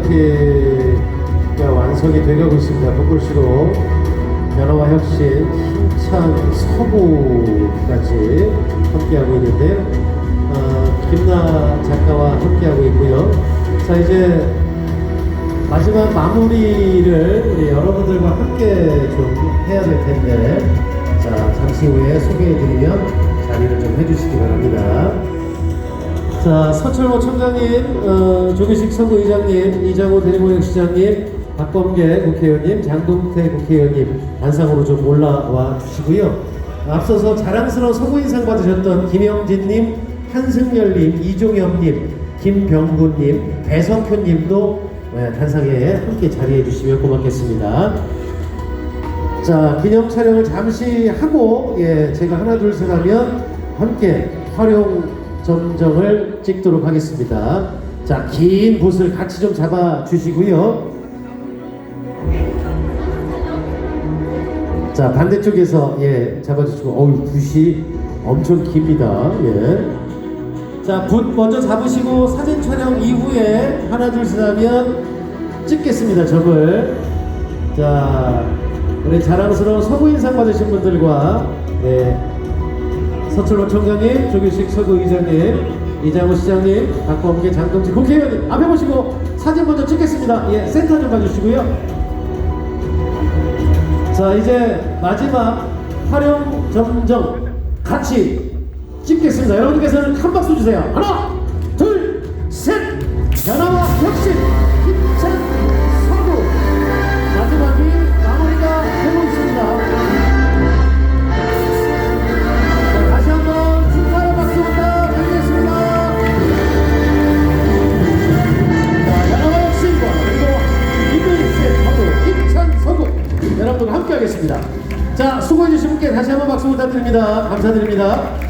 콘크리트가 완성이 되가고 있습니다. 북글씨로 변화와 혁신, 힘찬 서구까지 함께하고 있는데요. 어, 김나 작가와 함께하고 있고요. 자 이제 마지막 마무리를 우리 여러분들과 함께 좀 해야 될 텐데 자 잠시 후에 소개해드리면 자리를 좀 해주시기 바랍니다. 자 서철모 총장님, 어, 조규식 선구의장님, 이장호 대리모역시장님, 박범계 국회의원님, 장동태 국회의원님 단상으로 좀 올라와 주시고요. 앞서서 자랑스러운 선구인상 받으셨던 김영진님, 한승열님, 이종엽님, 김병구님, 배석효님도 네, 단상에 함께 자리해 주시면 고맙겠습니다. 자 기념 촬영을 잠시 하고 예 제가 하나 둘 셋 하면 함께 활용 점정을 찍도록 하겠습니다. 자 긴 붓을 같이 좀 잡아 주시고요. 자 반대쪽에서 예 잡아 주시고 어우 붓이 엄청 깁니다. 예. 자, 붓 먼저 잡으시고 사진 촬영 이후에 하나 둘 셋 하면 찍겠습니다. 점을. 자, 우리 자랑스러운 서구인상 받으신 분들과 네, 서철원 총장님, 조규식 서구의장님, 이장호 시장님, 박범계 장동지 국회의원님 앞에 보시고 사진 먼저 찍겠습니다. 예, 센터 좀 봐주시고요. 자, 이제 마지막 활용 점정 같이 찍겠습니다. 여러분께서는 큰 박수 주세요. 하나, 둘, 셋. 변화와 혁신, 함께 하겠습니다. 자, 수고해주신 분께 다시 한번 박수 부탁드립니다. 감사드립니다.